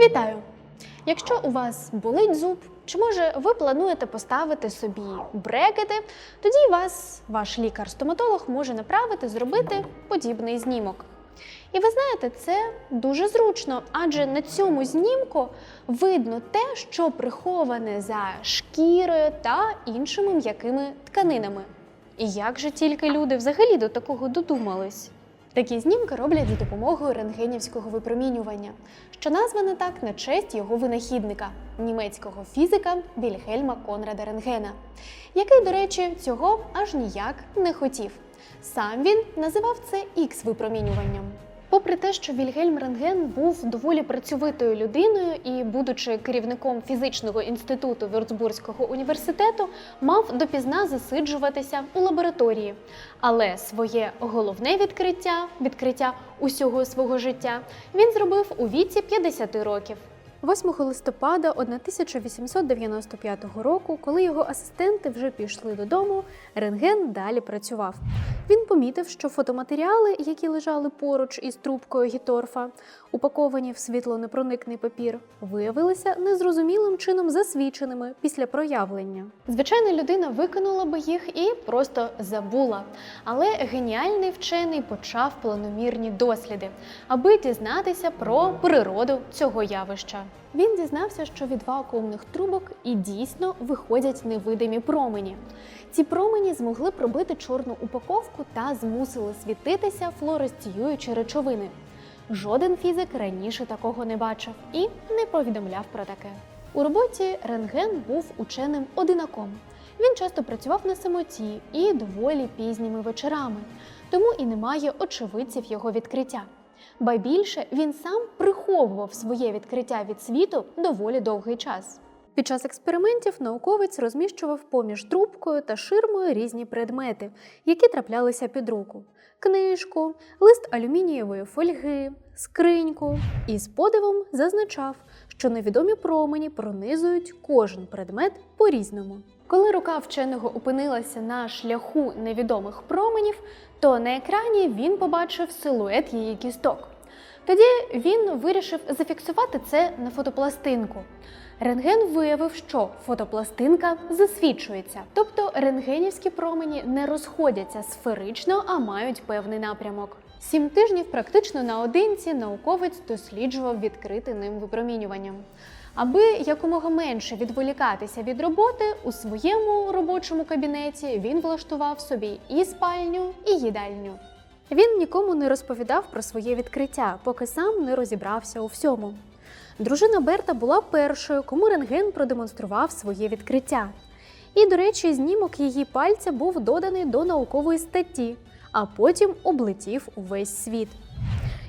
Вітаю! Якщо у вас болить зуб, чи може ви плануєте поставити собі брекети, тоді вас ваш лікар-стоматолог може направити зробити подібний знімок. І ви знаєте, це дуже зручно, адже на цьому знімку видно те, що приховане за шкірою та іншими м'якими тканинами. І як же тільки люди взагалі до такого додумались? Такі знімки роблять за допомогою рентгенівського випромінювання, що назване так на честь його винахідника, німецького фізика Вільгельма Конрада Рентгена, який, до речі, цього аж ніяк не хотів. Сам він називав це Х-випромінюванням. Попри те, що Вільгельм Рентген був доволі працьовитою людиною і, будучи керівником фізичного інституту Вюрцбурзького університету, мав допізна засиджуватися у лабораторії. Але своє головне відкриття, відкриття усього свого життя, він зробив у віці 50 років. 8 листопада 1895 року, коли його асистенти вже пішли додому, рентген далі працював. Він помітив, що фотоматеріали, які лежали поруч із трубкою Гіторфа, упаковані в світлонепроникний папір, виявилися незрозумілим чином засвіченими після проявлення. Звичайна людина викинула би їх і просто забула. Але геніальний вчений почав планомірні досліди, аби дізнатися про природу цього явища. Він дізнався, що від вакуумних трубок і дійсно виходять невидимі промені. Ці промені змогли пробити чорну упаковку та змусили світитися флуоресціюючі речовини. Жоден фізик раніше такого не бачив і не повідомляв про таке. У роботі рентген був ученим одинаком. Він часто працював на самоті і доволі пізніми вечорами, тому і немає очевидців його відкриття. Ба більше він сам приховував своє відкриття від світу доволі довгий час. Під час експериментів науковець розміщував поміж трубкою та ширмою різні предмети, які траплялися під руку: книжку, лист алюмінієвої фольги, скриньку, і з подивом зазначав, що невідомі промені пронизують кожен предмет по-різному. Коли рука вченого опинилася на шляху невідомих променів, то на екрані він побачив силует її кісток. Тоді він вирішив зафіксувати це на фотопластинку. Рентген виявив, що фотопластинка засвічується, тобто рентгенівські промені не розходяться сферично, а мають певний напрямок. Сім тижнів практично наодинці науковець досліджував відкрите ним випромінюванням. Аби якомога менше відволікатися від роботи, у своєму робочому кабінеті він влаштував собі і спальню, і їдальню. Він нікому не розповідав про своє відкриття, поки сам не розібрався у всьому. Дружина Берта була першою, кому рентген продемонстрував своє відкриття. І, до речі, знімок її пальця був доданий до наукової статті, а потім облетів увесь світ.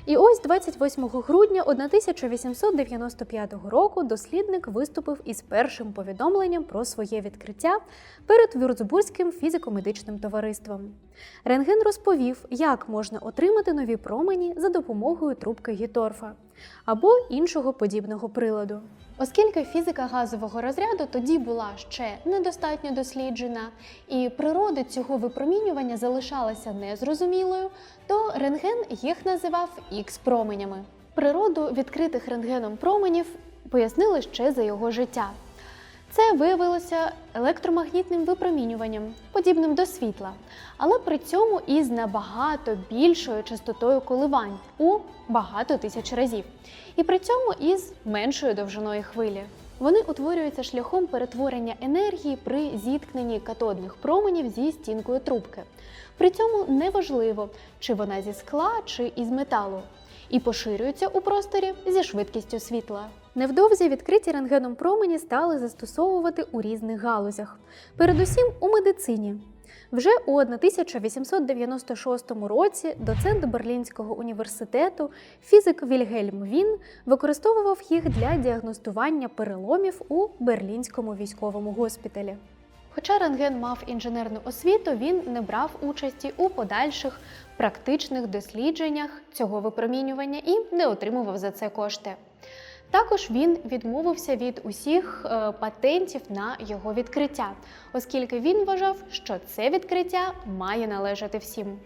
І ось 28 грудня 1895 року дослідник виступив із першим повідомленням про своє відкриття перед Вюрцбурзьким фізико-медичним товариством. Рентген розповів, як можна отримати нові промені за допомогою трубки Гіторфа або іншого подібного приладу. Оскільки фізика газового розряду тоді була ще недостатньо досліджена, і природа цього випромінювання залишалася незрозумілою, то рентген їх називав ікс променями. Природу відкритих рентгеном променів пояснили ще за його життя. Це виявилося електромагнітним випромінюванням, подібним до світла, але при цьому із набагато більшою частотою коливань у багато тисяч разів, і при цьому із меншою довжиною хвилі. Вони утворюються шляхом перетворення енергії при зіткненні катодних променів зі стінкою трубки. При цьому неважливо, чи вона зі скла, чи із металу, і поширюються у просторі зі швидкістю світла. Невдовзі відкриті рентгеном промені стали застосовувати у різних галузях, передусім у медицині. Вже у 1896 році доцент Берлінського університету фізик Вільгельм Він використовував їх для діагностування переломів у Берлінському військовому госпіталі. Хоча рентген мав інженерну освіту, він не брав участі у подальших практичних дослідженнях цього випромінювання і не отримував за це кошти. Також він відмовився від усіх е, патентів на його відкриття, оскільки він вважав, що це відкриття має належати всім.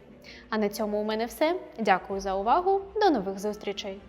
А на цьому у мене все. Дякую за увагу. До нових зустрічей!